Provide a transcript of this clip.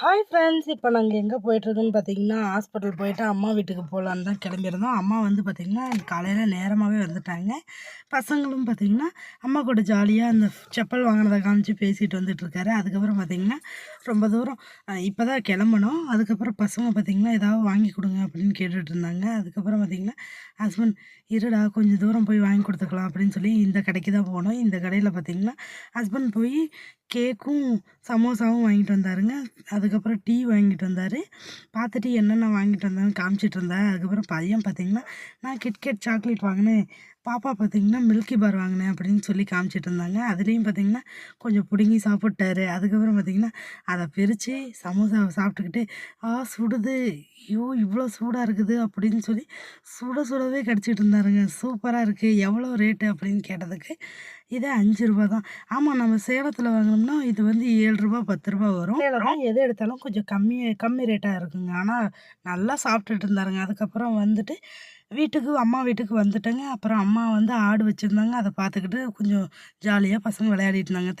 Hi friends இப்போ நாங்கள் எங்கே போயிட்டுருக்குன்னு பார்த்தீங்கன்னா ஹாஸ்பிட்டல் போயிட்டு அம்மா வீட்டுக்கு போகலான்னு தான் கிளம்பியிருந்தோம். அம்மா வந்து பார்த்திங்கன்னா காலையில் நேரமாகவே வந்துட்டாங்க. பசங்களும் பார்த்திங்கன்னா அம்மா கூட ஜாலியாக அந்த செப்பல் வாங்கினதை காமிச்சு பேசிகிட்டு வந்துட்டுருக்காரு அதுக்கப்புறம் பார்த்திங்கன்னா ரொம்ப தூரம் இப்போ தான் கிளம்பணும். அதுக்கப்புறம் பசங்க பார்த்திங்கன்னா ஏதாவது வாங்கி கொடுங்க அப்படின்னு கேட்டுட்டு இருந்தாங்க. அதுக்கப்புறம் பார்த்திங்கன்னா ஹஸ்பண்ட் இருடா கொஞ்சம் தூரம் போய் வாங்கி கொடுத்துக்கலாம் அப்படின்னு சொல்லி இந்த கடைக்கு தான் போனோம். இந்த கடையில் பார்த்திங்கன்னா ஹஸ்பண்ட் போய் கேக்கும் சமோசாவும் வாங்கிட்டு வந்தாருங்க. அதுக்கப்புறம் டீ வாங்கிட்டு வந்தார். பார்த்துட்டு என்னென்ன வாங்கிட்டு வந்தான்னு காமிச்சிட்டு இருந்தார். அதுக்கப்புறம் பையன் பார்த்தீங்கன்னா நான் கிட்கேட் சாக்லேட் வாங்கினேன். பாப்பா பார்த்தீங்கன்னா மில்கி பார் வாங்கினேன் அப்படின்னு சொல்லி காமிச்சிட்டு இருந்தாங்க. அதுலேயும் பார்த்தீங்கன்னா கொஞ்சம் பிடுங்கி சாப்பிட்டாரு. அதுக்கப்புறம் பார்த்தீங்கன்னா அதை பிரித்து சமோசாவை சாப்பிட்டுக்கிட்டு ஆ சுடுது. ஐயோ இவ்வளோ சூடாக இருக்குது அப்படின்னு சொல்லி சுட சுடவே கடிச்சிட்டு இருந்தாருங்க. சூப்பராக இருக்குது எவ்வளோ ரேட்டு அப்படின்னு கேட்டதுக்கு இதே அஞ்சு ரூபா தான். ஆமாம் நம்ம சேலத்தில் வாங்கினோம்னா இது வந்து ஏழு ரூபா பத்து ரூபா வரும். சேலம் எது எடுத்தாலும் கொஞ்சம் கம்மி கம்மி ரேட்டாக இருக்குங்க. ஆனால் நல்லா சாப்பிட்டுட்டு இருந்தாருங்க. அதுக்கப்புறம் வந்துட்டு வீட்டுக்கு அம்மா வீட்டுக்கு வந்துட்டேங்க. அப்புறம் அம்மா வந்து ஆடு வச்சுருந்தாங்க. அதை பார்த்துக்கிட்டு கொஞ்சம் ஜாலியாக பசங்க விளையாடிட்டு இருந்தாங்க.